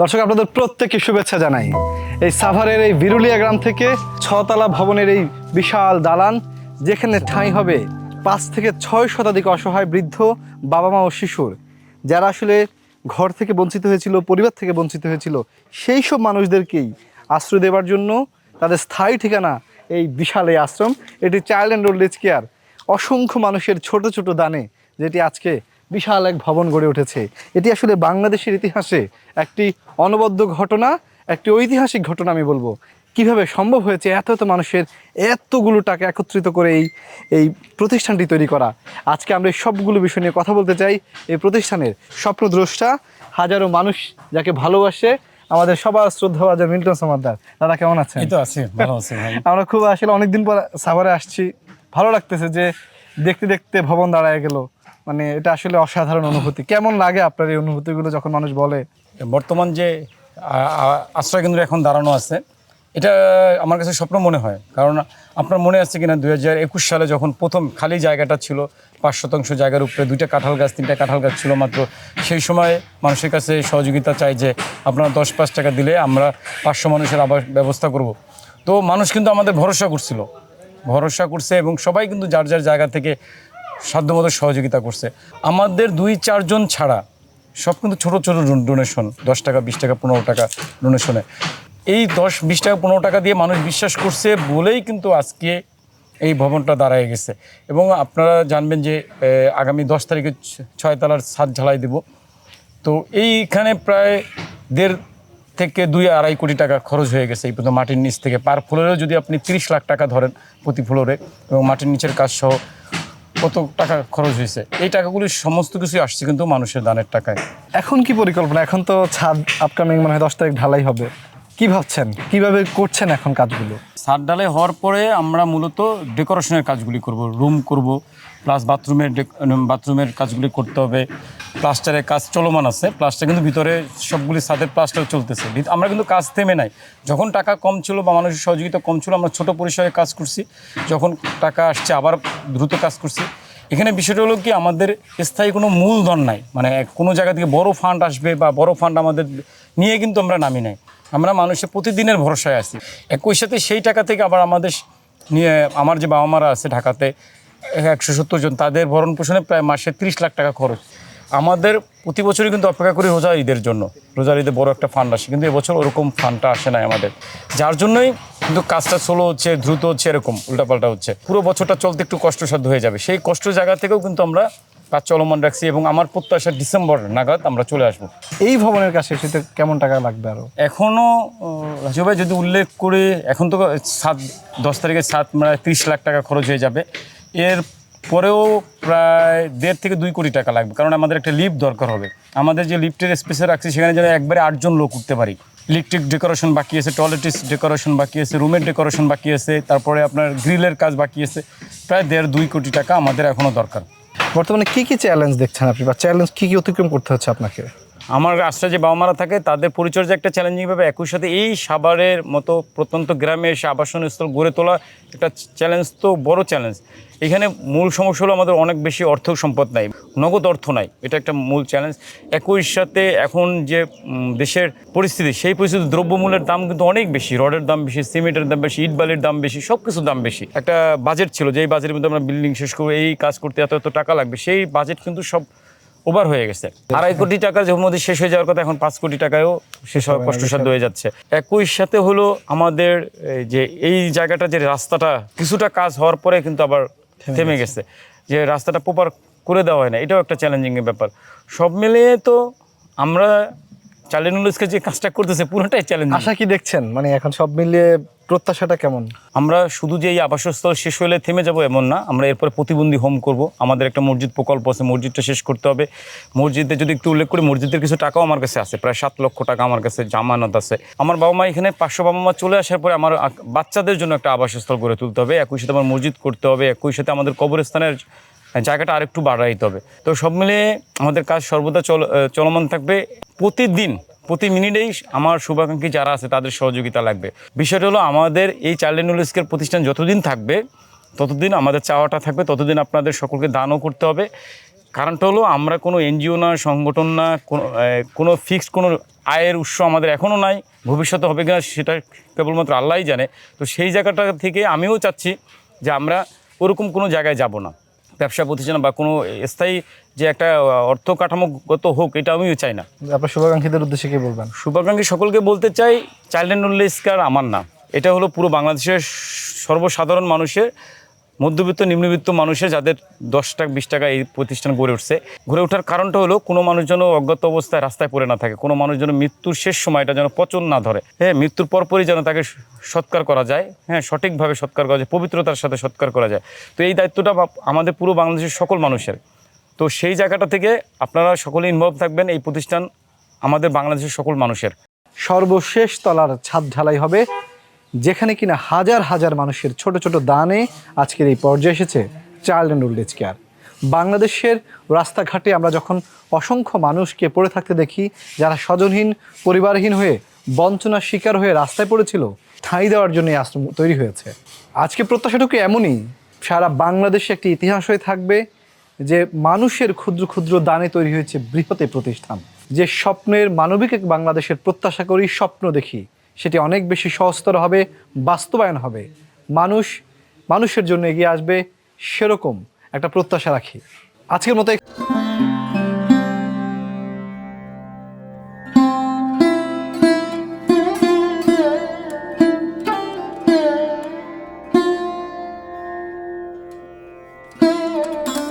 দর্শক, আপনাদের প্রত্যেককে শুভেচ্ছা জানাই। এই সাভারের এই বিরুলিয়া গ্রাম থেকে ছতলা ভবনের এই বিশাল দালান, যেখানে ঠাঁই হবে পাঁচ থেকে ছয় শতাধিক অসহায় বৃদ্ধ বাবা মা ও শিশুর। যারা আসলে ঘর থেকে বঞ্চিত হয়েছিল, পরিবার থেকে বঞ্চিত হয়েছিল, সেই সব মানুষদেরকেই আশ্রয় দেওয়ার জন্য তাদের স্থায়ী ঠিকানা এই বিশাল এই আশ্রম। এটি child and old age care. অসংখ্য মানুষের ছোট ছোট দানে, যেটি আজকে বিশাল এক ভবন গড়ে উঠেছে। এটি আসলে বাংলাদেশের ইতিহাসে একটি অনবদ্য ঘটনা একটি ঐতিহাসিক ঘটনা আমি বলব। কীভাবে সম্ভব হয়েছে এত এত মানুষের এতগুলো টাকা একত্রিত করে এই এই প্রতিষ্ঠানটি তৈরি করা? আজকে আমরা এই সবগুলো বিষয় নিয়ে কথা বলতে চাই। এই প্রতিষ্ঠানের স্বপ্নদ্রষ্টা হাজারো মানুষ যাকে ভালোবাসে আমাদের সবার শ্রদ্ধা বাজার মিল্টন সমাদ্দার। দাদা কেমন আছেন? তো আছি ভালো আছি ভাই। আমরা খুব আসলে অনেকদিন পর সাভারে আসছি। ভালো লাগতেছে যে দেখতে দেখতে ভবন দাঁড়ায় গেল। মানে এটা আসলে অসাধারণ অনুভূতি। কেমন লাগে আপনার এই অনুভূতিগুলো যখন মানুষ বলে? বর্তমান যে আশ্রয় কেন্দ্র এখন দাঁড়ানো আছে, এটা আমার কাছে স্বপ্ন মনে হয়। কারণ আপনার মনে আছে কিনা, দুই হাজার একুশ সালে যখন প্রথম খালি জায়গাটা ছিল, পাঁচ শতাংশ জায়গার উপরে দুইটা কাঁঠাল গাছ, তিনটা কাঁঠাল গাছ ছিল মাত্র, সেই সময় মানুষের কাছে সহযোগিতা চাই যে, আপনারা দশ পাঁচ টাকা দিলে আমরা পাঁচশো মানুষের আবার ব্যবস্থা করব। তো মানুষ কিন্তু আমাদের ভরসা করছিল। ভরসা করছে এবং সবাই কিন্তু যার যার জায়গা থেকে সাধ্যমতো সহযোগিতা করছে। আমাদের দুই চারজন ছাড়া সব কিন্তু ছোট ছোট ডোনেশন দশ টাকা, বিশ টাকা, পনেরো টাকা ডোনেশনে এই দশ, বিশ টাকা, পনেরো টাকা দিয়ে মানুষ বিশ্বাস করছে বলেই কিন্তু আজকে এই ভবনটা দাঁড়ায় গেছে। এবং আপনারা জানবেন যে আগামী দশ তারিখে ছ- ছয় তলার ছাদ ঝালাই দেব। তো এইখানে প্রায় দেড় থেকে দুই আড়াই কোটি টাকা খরচ হয়ে গেছে এই পর্যন্ত মাটির নিচ থেকে। পার ফ্লোরেও যদি আপনি তিরিশ লাখ টাকা ধরেন প্রতি ফ্লোরে এবং মাটির নিচের কাজ সহ কত টাকা খরচ হয়েছে? এই টাকাগুলি সমস্ত কিছু আসছে কিন্তু মানুষের দানের টাকায়। এখন কি পরিকল্পনা? এখন তো ছাদ আপকামিং মনে হয় দশ তারিখ ঢালাই হবে। কি ভাবছেন? কীভাবে করছেন এখন কাজগুলো? ছাদ ঢালাই হওয়ার পরে আমরা মূলত ডেকোরেশনের কাজগুলি করব রুম করব প্লাস বাথরুমের বাথরুমের কাজগুলি করতে হবে। প্লাস্টারের কাজ চলমান আছে। প্লাস্টার কিন্তু ভিতরে সবগুলি ছাদের প্লাস্টার চলতেছে। আমরা কিন্তু কাজ থেমে নাই। যখন টাকা কম ছিল বা মানুষের সহযোগিতা কম ছিল, আমরা ছোট পরিসরে কাজ করছি। যখন টাকা আসছে, আবার দ্রুত কাজ করছি। এখানে বিষয়টা হলো কি, আমাদের স্থায়ী কোনো মূলধন নাই। মানে কোনো জায়গা থেকে বড় ফান্ড আসবে বা বড় ফান্ড আমাদের নিয়ে কিন্তু আমরা নামি নাই। আমরা মানুষের প্রতিদিনের ভরসায় আছি। একই সাথে সেই টাকা থেকে আবার আমাদের নিয়ে, আমার যে বাবা মারা আছে ঢাকাতে একশো সত্তর জন, তাদের ভরণ পোষণে প্রায় মাসে তিরিশ লাখ টাকা খরচ। আমাদের প্রতি বছরই কিন্তু অপেক্ষা করি রোজা ঈদের জন্য। রোজার ঈদে বড় একটা ফান্ড আসে কিন্তু এবছর ওরকম ফান্ডটা আসে না আমাদের। যার জন্যই কিন্তু কাজটা স্লো হচ্ছে দ্রুত হচ্ছে এরকম উল্টাপাল্টা হচ্ছে। পুরো বছরটা চলতে একটু কষ্টসাধ্য হয়ে যাবে। সেই কষ্ট জায়গা থেকেও কিন্তু আমরা কাজ চলমান রাখছি এবং আমার প্রত্যাশা ডিসেম্বর নাগাদ আমরা চলে আসব। এই ভবনের কাছে সেটা কেমন টাকা লাগবে আরও? এখনও রাজু ভাই যদি উল্লেখ করে এখন তো সাত দশ তারিখে সাত মানে তিরিশ লাখ টাকা খরচ হয়ে যাবে। এর পরেও প্রায় দেড় থেকে দুই কোটি টাকা লাগবে, কারণ আমাদের একটা লিফ্ট দরকার হবে। আমাদের যে লিফ্টের স্পেসে রাখছি, সেখানে যেন একবারে আটজন লোক উঠতে পারি। ইলেকট্রিক ডেকোরেশন বাকি আছে টয়লেটিস ডেকোরেশন বাকি আছে রুমের ডেকোরেশন বাকি আছে, তারপরে আপনার গ্রিলের কাজ বাকি আছে। প্রায় দেড় দুই কোটি টাকা আমাদের এখনও দরকার। বর্তমানে কী কী চ্যালেঞ্জ দেখছেন আপনি? বা চ্যালেঞ্জ কী কী অতিক্রম করতে হচ্ছে আপনাকে? আমার আশ্রয় যে বাবা মারা থাকে, তাদের পরিচর্যা একটা চ্যালেঞ্জিং ভাবে একই সাথে এই সাভারের মতো প্রত্যন্ত গ্রামে এসে আবাসন স্থল গড়ে তোলা একটা চ্যালেঞ্জ তো বড় চ্যালেঞ্জ এখানে মূল সমস্যা হলো আমাদের অনেক বেশি অর্থ সম্পদ নাই, নগদ অর্থ নাই, এটা একটা মূল চ্যালেঞ্জ একই সাথে এখন যে দেশের পরিস্থিতি, সেই পরিস্থিতি দ্রব্যমূল্যের দাম কিন্তু অনেক বেশি, রডের দাম বেশি, সিমেন্টের দাম বেশি, ইট বালির দাম বেশি সব কিছুর দাম বেশি। একটা বাজেট ছিল যে এই বাজেটের মধ্যে আমরা বিল্ডিং শেষ করব, এই কাজ করতে এত এত টাকা লাগবে, সেই বাজেট কিন্তু সব ওভার হয়ে গেছে। আড়াই কোটি টাকা যে মধ্যে শেষ হয়ে যাওয়ার কথা এখন পাঁচ কোটি টাকায়ও শেষ হওয়া কষ্টসাধ্য হয়ে যাচ্ছে। একই সাথে হলো আমাদের এই যে এই জায়গাটা যে রাস্তাটা কিছুটা কাজ হওয়ার পরে কিন্তু আবার থেমে গেছে। যে রাস্তাটা প্রপার করে দেওয়া হয় না এটাও একটা চ্যালেঞ্জিং ব্যাপার। সব মিলিয়ে তো আমরা চালিয়ে নুলসকে যে কাজটা করতেছে পুরোটাই চ্যালেঞ্জ আশা কি দেখছেন? মানে এখন সব মিলিয়ে প্রত্যাশাটা কেমন? আমরা শুধু যে এই আবাসস্থল শেষ হলে থেমে যাব এমন না, আমরা এরপরে প্রতিবন্ধী হোম করব। আমাদের একটা মসজিদ প্রকল্প আছে, মসজিদটা শেষ করতে হবে। মসজিদে যদি একটু উল্লেখ করি, মসজিদের কিছু টাকাও আমার কাছে আছে, প্রায় সাত লক্ষ টাকা আমার কাছে জামানত আছে। আমার বাবা মা এখানে পাঁচশো বাবা মা চলে আসার পরে আমার বাচ্চাদের জন্য একটা আবাসস্থল গড়ে তুলতে হবে। একই সাথে আমার মসজিদ করতে হবে, একই সাথে আমাদের কবরস্থানের জায়গাটা আরেকটু বাড়াইতে হবে তো সব মিলিয়ে আমাদের কাজ সর্বদা চল চলমান থাকবে। প্রতিদিন, প্রতি মিনিটেই আমার শুভাকাঙ্ক্ষী যারা আছে তাদের সহযোগিতা লাগবে। বিষয়টা হলো আমাদের এই চাইল্ড নলেজকের প্রতিষ্ঠান যতদিন থাকবে, ততদিন আমাদের চাওয়াটা থাকবে, ততদিন আপনাদের সকলকে দানও করতে হবে। কারণটা হলো আমরা কোনো এনজিও না, সংগঠন না, কোনো কোনো ফিক্সড কোনো আয়ের উৎস আমাদের এখনও নাই। ভবিষ্যতে হবে কিনা সেটা কেবলমাত্র আল্লাহই জানে। তো সেই জায়গাটা থেকে আমিও চাচ্ছি যে আমরা ওরকম কোনো জায়গায় যাব না। ব্যবসা প্রতিষ্ঠান বা কোনো স্থায়ী যে একটা অর্থ কাঠামোগত হোক এটা আমিও চাই না। আপনার শুভাকাঙ্ক্ষীদের উদ্দেশ্যে কি বলবেন? শুভাকাঙ্ক্ষী সকলকে বলতে চাই চাইল্ড অ্যান্ড স্কার আমার নাম। এটা হলো পুরো বাংলাদেশের সর্বসাধারণ মানুষের মধ্যবিত্ত, নিম্নবিত্ত মানুষের যাদের দশ টাকা, বিশ টাকা এই প্রতিষ্ঠান গড়ে উঠছে। গড়ে ওঠার কারণটা হলো কোনো মানুষ যেন অজ্ঞাত অবস্থায় রাস্তায় পড়ে না থাকে। কোনো মানুষ যেন মৃত্যুর শেষ সময়টা যেন পচন না ধরে। হ্যাঁ মৃত্যুর পরপরই যেন তাকে সৎকার করা যায়। হ্যাঁ সঠিকভাবে সৎকার করা যায়, পবিত্রতার সাথে সৎকার করা যায়। তো এই দায়িত্বটা আমাদের পুরো বাংলাদেশের সকল মানুষের। তো সেই জায়গাটা থেকে আপনারা সকলে ইনভলভ থাকবেন, এই প্রতিষ্ঠান আমাদের বাংলাদেশের সকল মানুষের। সর্বশেষ তলার ছাদ ঢালাই হবে। যেখানে কিনা হাজার হাজার মানুষের ছোট ছোট দানে আজকের এই পর্যায়ে এসেছে child and old age care. বাংলাদেশের রাস্তাঘাটে আমরা যখন অসংখ্য মানুষকে পড়ে থাকতে দেখি, যারা স্বজনহীন, পরিবারহীন হয়ে বঞ্চনার শিকার হয়ে রাস্তায় পড়েছিল, ঠাঁই দেওয়ার জন্য এই আশ্রম তৈরি হয়েছে। আজকে প্রত্যাশাটুকু এমনই? সারা বাংলাদেশে একটি ইতিহাস হয়ে থাকবে যে মানুষের ক্ষুদ্র ক্ষুদ্র দানে তৈরি হয়েছে বৃহৎ প্রতিষ্ঠান। যে স্বপ্নের মানবিক এক বাংলাদেশের প্রত্যাশা করি, স্বপ্ন দেখি। সেটি অনেক বেশি সহজতর হবে, বাস্তবায়ন হবে। মানুষ, মানুষের জন্য এগিয়ে আসবে সেরকম একটা প্রত্যাশা রাখি। আজকের মতো